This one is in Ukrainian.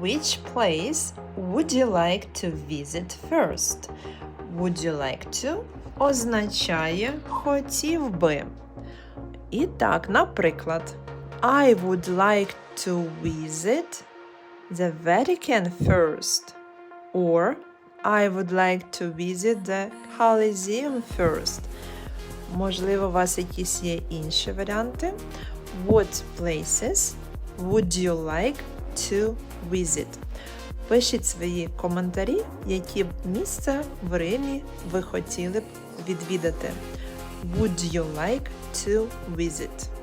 Which place would you like to visit first? Would you like to означає хотів би. І так, наприклад, I would like to visit the Vatican first. Or I would like to visit the Coliseum first. Можливо, у вас якісь є інші варіанти. What places would you like to visit? Пишіть свої коментарі, які б місця в Римі ви хотіли б відвідати. Would you like to visit?